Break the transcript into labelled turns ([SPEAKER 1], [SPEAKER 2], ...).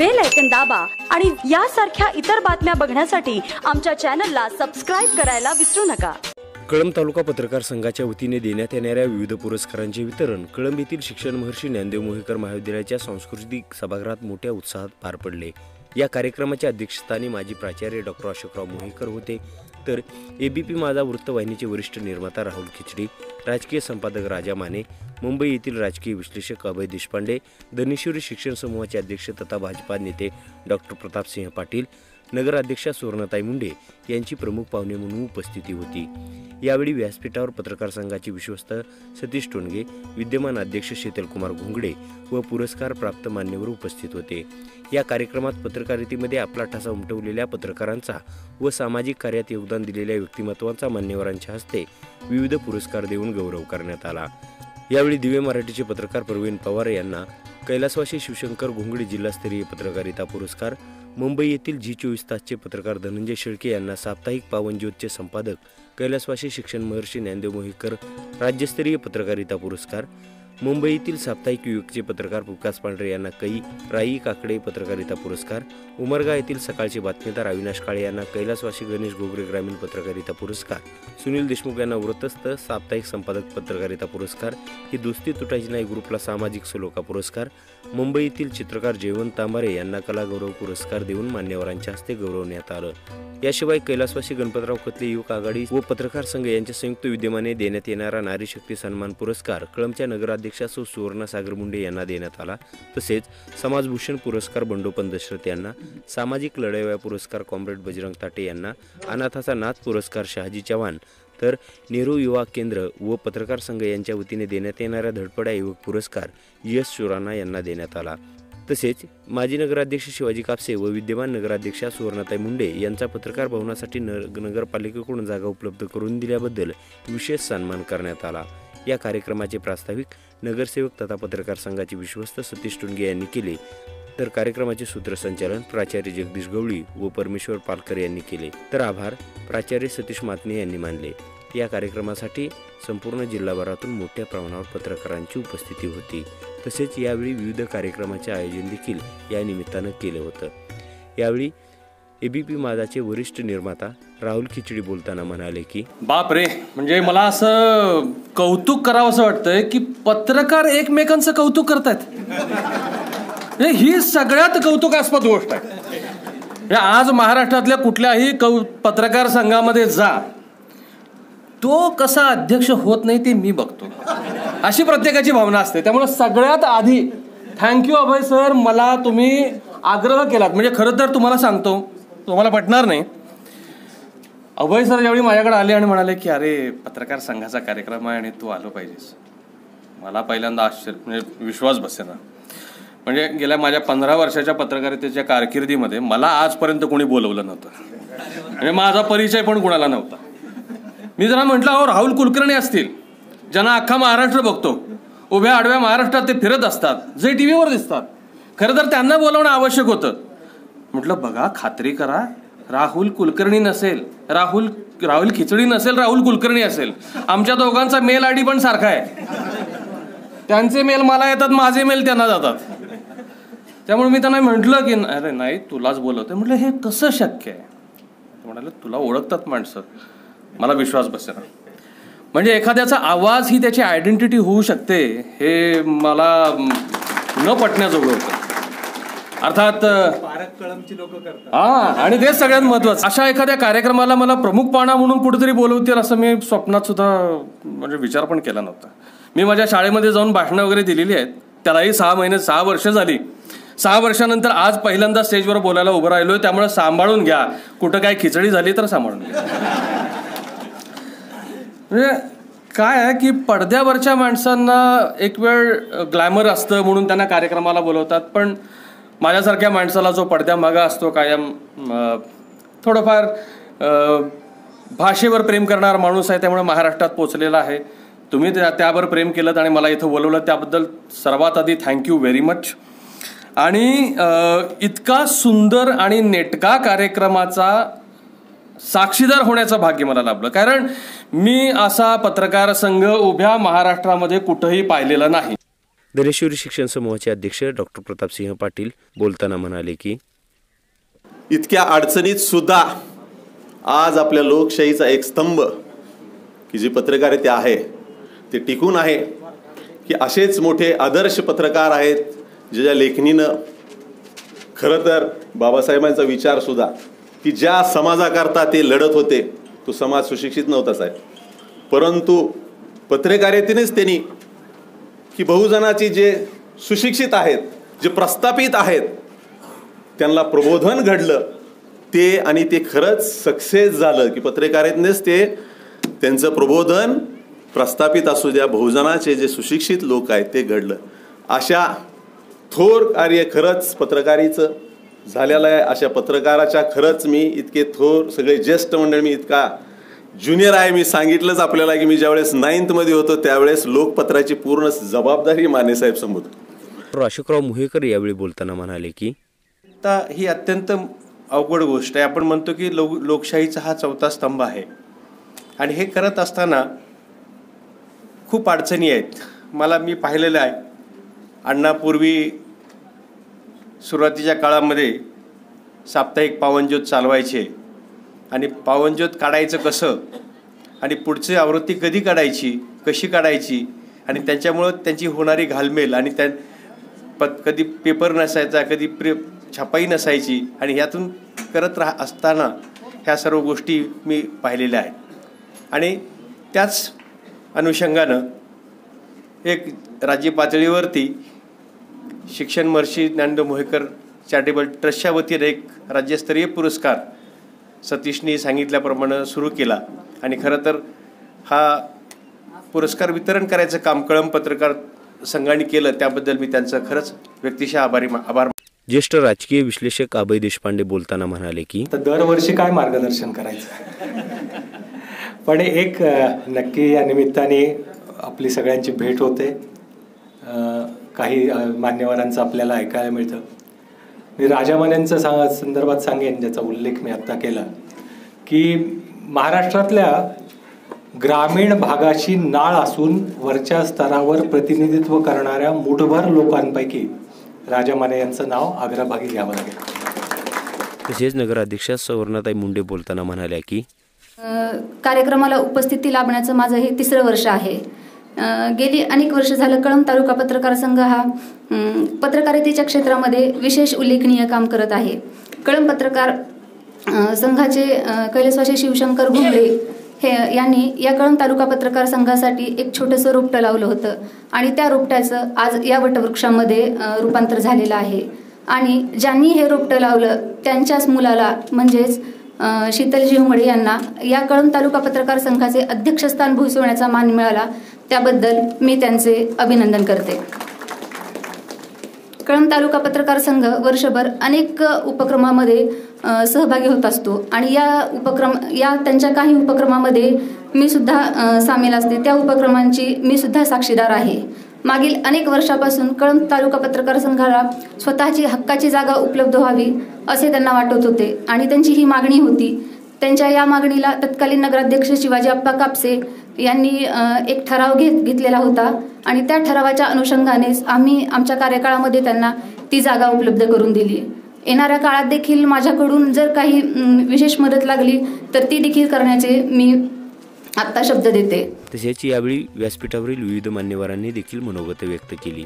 [SPEAKER 1] Bell ऐकन दाबा आणि यासारख्या इतर बातम्या बघण्यासाठी आमच्या चॅनलला सबस्क्राईब करायला विसरू नका.
[SPEAKER 2] कळंब तालुका पत्रकार संघाच्या वतीने देण्यात येणाऱ्या विविध पुरस्कारांचे वितरण कळंब येथील शिक्षण महर्षी ज्ञानदेव मोहेकर महाविद्यालयाच्या सांस्कृतिक सभागृहात मोठ्या उत्साहात पार पडले. या कार्यक्रमाच्या अध्यक्षस्थानी माजी प्राचार्य डॉक्टर अशोकराव मोहेकर होते. तर एबीपी माझा वृत्तवाहिनीचे वरिष्ठ निर्माता राहुल खिचडी राजकीय संपादक राजा माने मुंबई येथील राजकीय विश्लेषक अभय देशपांडे धनेश्वरी शिक्षण समूहाचे अध्यक्ष तथा भाजपा नेते डॉक्टर प्रतापसिंह पाटील नगराध्यक्षा सुवर्णताई मुंडे यांची प्रमुख पाहुणे म्हणून उपस्थिती होती. यावेळी व्यासपीठावर पत्रकार संघाचे विश्वस्त सतीश टोणगे विद्यमान अध्यक्ष शीतलकुमार घोंगडे व पुरस्कार प्राप्त मान्यवर उपस्थित होते. या कार्यक्रमात पत्रकारितेमध्ये आपला ठसा उमटवलेल्या पत्रकारांचा व सामाजिक कार्यात योगदान दिलेल्या व्यक्तिमत्वांचा मान्यवरांच्या हस्ते विविध पुरस्कार देऊन गौरव करण्यात आला. यावेळी दिव्य मराठीचे पत्रकार प्रवीण पवार यांना कैलासवासी शिवशंकर घोंगडे जिल्हास्तरीय पत्रकारिता पुरस्कार मुंबई येथील जी चोवीस तासचे पत्रकार धनंजय शेळके यांना साप्ताहिक पावनज्योतचे संपादक कैलासवासी शिक्षण महर्षी ज्ञानदेव मोहिकर राज्यस्तरीय पत्रकारिता पुरस्कार मुंबईतील साप्ताहिक युवकचे पत्रकार विकास पांढरे यांना कई राई काकडे पत्रकारिता पुरस्कार उमरगा येथील सकाळचे बातमीदार अविनाश काळे यांना कैलासवासी गणेश गोगरे ग्रामीण पत्रकारिता पुरस्कार सुनील देशमुख यांना वृत्तस्थ साप्ताहिक संपादक पत्रकारिता पुरस्कार ही दुस्ती तुटायची नाही ग्रुपला सामाजिक सलोखा पुरस्कार मुंबईतील चित्रकार जयवंत तांबारे यांना कलागौरव पुरस्कार देऊन मान्यवरांच्या हस्ते गौरवण्यात आलं. याशिवाय कैलासवासी गणपतराव कतले युवक आघाडी व पत्रकार संघ यांच्या संयुक्त विद्यमाने देण्यात येणारा नारी शक्ती सन्मान पुरस्कार कळमच्या नगराध्यक्ष सौ सुवर्णा सागर मुंडे यांना देण्यात आला. तसेच समाजभूषण पुरस्कार बंडोपन दशरथ यांना सामाजिक लढाव्या पुरस्कार कॉम्रेड बजरंग ताटे यांना अनाथाचा नाथ पुरस्कार शहाजी चव्हाण तर नेहरू युवा केंद्र व पत्रकार संघ यांच्या वतीने देण्यात येणाऱ्या धडपड्या युवक पुरस्कार यश चुराना यांना देण्यात आला. तसेच माजी नगराध्यक्ष शिवाजी कापसे व विद्यमान नगराध्यक्षा सुवर्णाताई मुंडे यांचा पत्रकार भवनासाठी नगरपालिकेकडून जागा उपलब्ध करून दिल्याबद्दल विशेष सन्मान करण्यात आला. या कार्यक्रमाचे प्रास्ताविक नगरसेवक तथा पत्रकार संघाचे विश्वस्त सतीश टुंगे यांनी केले. तर कार्यक्रमाचे सूत्रसंचालन प्राचार्य जगदीश गवळी व परमेश्वर पालकर यांनी केले. तर आभार प्राचार्य सतीश मातने यांनी मानले. या कार्यक्रमासाठी संपूर्ण जिल्हाभरातून मोठ्या प्रमाणावर पत्रकारांची उपस्थिती होती. तसेच यावेळी विविध कार्यक्रमाचे आयोजन देखील या निमित्तानं केलं होतं. यावेळी एबीपी माझाचे वरिष्ठ निर्माता राहुल खिचडी बोलताना म्हणाले की
[SPEAKER 3] बाप रे म्हणजे मला असं कौतुक करावं असं वाटतंय की पत्रकार एकमेकांचं कौतुक करतायत. ही सगळ्यात कौतुकास्पद गोष्ट आहे. आज महाराष्ट्रातल्या कुठल्याही कौ पत्रकार संघामध्ये जा. तो कसा अध्यक्ष होत नाही ते मी बघतो. अशी प्रत्येकाची भावना असते. त्यामुळे सगळ्यात आधी थँक्यू अभय सर मला तुम्ही आग्रह केलात. म्हणजे खरं तर तुम्हाला सांगतो तुम्हाला पटणार नाही अभय सर ज्यावेळी माझ्याकडे आले आणि म्हणाले की अरे पत्रकार संघाचा कार्यक्रम आहे आणि तू आलो पाहिजेस. मला पहिल्यांदा आश्चर्य म्हणजे विश्वास बसेना. म्हणजे गेल्या माझ्या पंधरा वर्षाच्या पत्रकारितेच्या कारकिर्दीमध्ये मला आजपर्यंत कोणी बोलवलं नव्हतं. म्हणजे माझा परिचय पण कुणाला नव्हता. मी जरा म्हटलं अहो राहुल कुलकर्णी असतील. ज्यांना अख्खा महाराष्ट्र बघतो. उभ्या आडव्या महाराष्ट्रात ते फिरत असतात. जे टी व्हीवर दिसतात. खरं तर त्यांना बोलवणं आवश्यक होतं. म्हटलं बघा खात्री करा. राहुल कुलकर्णी नसेल राहुल राहुल खिचडी नसेल राहुल कुलकर्णी असेल. आमच्या दोघांचा मेल आय डी पण सारखा आहे. त्यांचे मेल मला येतात माझे मेल त्यांना जातात. त्यामुळे मी त्यांना म्हटलं की अरे नाही तुलाच बोलवते म्हटलं हे कसं शक्य आहे? म्हणाले तुला ओळखतात माणसं. मला विश्वास बसेल म्हणजे एखाद्याचा आवाज ही त्याची आयडेंटिटी होऊ शकते हे मला न पटण्याजोगं होतं. अर्थात हा आणि तेच सगळ्यात महत्वाचं. अशा एखाद्या कार्यक्रमाला मला प्रमुख पाहुणा म्हणून कुठेतरी बोलवतील असं मी स्वप्नात सुद्धा म्हणजे विचार पण केला नव्हता. मी माझ्या शाळेमध्ये जाऊन भाषणं वगैरे दिलेली आहेत. त्यालाही सहा महिने सहा वर्ष झाली. सहा वर्षानंतर आज पहिल्यांदा स्टेजवर बोलायला उभं राहिलोय. त्यामुळे सांभाळून घ्या. कुठं काय खिचडी झाली तर सांभाळून घ्या. म्हणजे काय आहे की पडद्यावरच्या माणसांना एक वेळ ग्लॅमर असतं म्हणून त्यांना कार्यक्रमाला बोलवतात. पण माझ्यासारख्या माणसाला जो पडद्यामागा असतो कायम थोडंफार भाषेवर प्रेम करणारा माणूस आहे त्यामुळे महाराष्ट्रात पोचलेला आहे. तुम्ही त्या त्यावर प्रेम केलं आणि मला इथं बोलवलं त्याबद्दल सर्वात आधी थँक्यू व्हेरी मच आणि इतका सुंदर आणि नेटका कार्यक्रमाचा साक्षीदार होण्याचं भाग्य मला लाभलं. कारण मी असा पत्रकार संघ उभ्या महाराष्ट्रामध्ये कुठंही पाहिलेला नाही.
[SPEAKER 2] धनेश्वरी शिक्षण समूहाचे अध्यक्ष डॉक्टर प्रतापसिंह पाटील बोलताना म्हणाले की
[SPEAKER 4] इतक्या अडचणीत सुद्धा आज आपल्या लोकशाहीचा एक स्तंभ की जी पत्रकारिता आहे ते टिकून आहे की असेच मोठे आदर्श पत्रकार आहेत ज्या लेखणीनं खरं तर बाबासाहेबांचा विचारसुद्धा की ज्या समाजाकरता ते लढत होते तो समाज सुशिक्षित नव्हता साहेब. परंतु पत्रकारितेनेच त्यांनी की बहुजनाची जे सुशिक्षित आहेत जे प्रस्थापित आहेत त्यांना प्रबोधन घडलं. ते आणि ते खरंच सक्सेस झालं की पत्रकारितेनेच ते त्यांचं प्रबोधन प्रस्थापित असू द्या बहुजनाचे जे सुशिक्षित लोक आहेत ते घडलं. अशा थोर कार्य खरंच पत्रकारीचं झालेलं आहे. अशा पत्रकाराच्या खरंच मी इतके थोर सगळे ज्येष्ठ मंडळ मी इतका ज्युनियर आहे मी सांगितलंच आपल्याला की मी ज्यावेळेस नाईन्थमध्ये होतो त्यावेळेस लोकपत्राची पूर्ण जबाबदारी मानेसाहेब समोर
[SPEAKER 2] अशोकराव मोहेकर यावेळी बोलताना म्हणाले की
[SPEAKER 5] आता ही अत्यंत अवघड गोष्ट आहे. आपण म्हणतो की लो लोकशाहीचा हा चौथा स्तंभ आहे. आणि हे करत असताना खूप अडचणी आहेत. मला मी पाहिलेलं आहे. अण्णापूर्वी सुरुवातीच्या काळामध्ये साप्ताहिक पावनज्योत चालवायचे. आणि पावनज्योत काढायचं कसं? आणि पुढची आवृत्ती कधी काढायची? कशी काढायची? आणि त्याच्यामुळं त्यांची होणारी घालमेल आणि त्या पत कधी पेपर नसायचा कधी प्रे छपाई नसायची आणि ह्यातून करत राह असताना ह्या सर्व गोष्टी मी पाहिलेल्या आहेत. आणि त्याच अनुषंगानं एक राज्य पातळीवरती शिक्षण महर्षी ज्ञानदेव मोहेकर चॅरिटेबल ट्रस्टच्या वतीने एक राज्यस्तरीय पुरस्कार सतीशनी सांगितल्याप्रमाणे सुरू केला. आणि खरं तर हा पुरस्कार वितरण करायचं काम कळम पत्रकार संघाने केलं त्याबद्दल मी त्यांचं खरंच व्यक्तिशः आभारी आभार
[SPEAKER 2] ज्येष्ठ राजकीय विश्लेषक अभय देशपांडे बोलताना म्हणाले की
[SPEAKER 6] तर दरवर्षी काय मार्गदर्शन करायचं? पण एक नक्की या निमित्ताने आपली सगळ्यांची भेट होते. काही मान्यवरांचं आपल्याला ऐकायला मिळतं. मी राजामान्यांचं सा संदर्भात सांगेन ज्याचा उल्लेख मी आत्ता केला की महाराष्ट्रातल्या ग्रामीण भागाशी नाळ असून वरच्या स्तरावर प्रतिनिधित्व करणाऱ्या मुठभर लोकांपैकी राजामाने यांचं नाव अग्रभागी घ्यावं लागेल.
[SPEAKER 2] तसेच नगराध्यक्षा सवर्णाताई मुंडे बोलताना म्हणाल्या की
[SPEAKER 7] कार्यक्रमाला उपस्थिती लाभण्याचं माझं हे तिसरं वर्ष आहे. गेली अनेक वर्ष झालं कळंब तालुका पत्रकार संघ हा पत्रकारितेच्या क्षेत्रामध्ये विशेष उल्लेखनीय काम करत आहे. कळंब पत्रकार संघाचे अ, कैलासवासी शिवशंकर घुमरे हे यांनी या कळंब तालुका पत्रकार संघासाठी एक छोटंसं रोपटं लावलं होतं आणि त्या रोपट्याचं आज या वटवृक्षामध्ये रूपांतर झालेलं आहे. आणि ज्यांनी हे रोपटं लावलं त्यांच्याच मुलाला म्हणजेच शीतलजी हुमडे यांना या कळंब तालुका पत्रकार संघाचे अध्यक्षस्थान भूसवण्याचा मान मिळाला. त्याबद्दल मी त्यांचे अभिनंदन करते. कळंब तालुका पत्रकार संघ वर्षभर अनेक उपक्रमामध्ये सहभागी होत असतो आणि या उपक्रम या त्यांच्या काही उपक्रमामध्ये मी सुद्धा सामील असते. त्या उपक्रमांची मी सुद्धा साक्षीदार आहे. मागील अनेक वर्षापासून कळंब तालुका पत्रकार संघाला स्वतःची हक्काची जागा उपलब्ध व्हावी असे त्यांना वाटत होते आणि त्यांची ही मागणी होती. त्यांच्या या मागणीला तत्कालीन नगराध्यक्ष शिवाजी अप्पा कापसे यांनी एक ठराव घेत घेतलेला होता. आणि त्या ठरावाच्या अनुषंगानेच आम्ही आमच्या कार्यकाळामध्ये त्यांना ती जागा उपलब्ध करून दिली. येणाऱ्या काळात देखील माझ्याकडून जर काही विशेष मदत लागली तर ती देखील करण्याचे मी आत्ता शब्द देते.
[SPEAKER 2] तसेच यावेळी व्यासपीठावरील विविध मान्यवरांनी देखील मनोगत व्यक्त केली.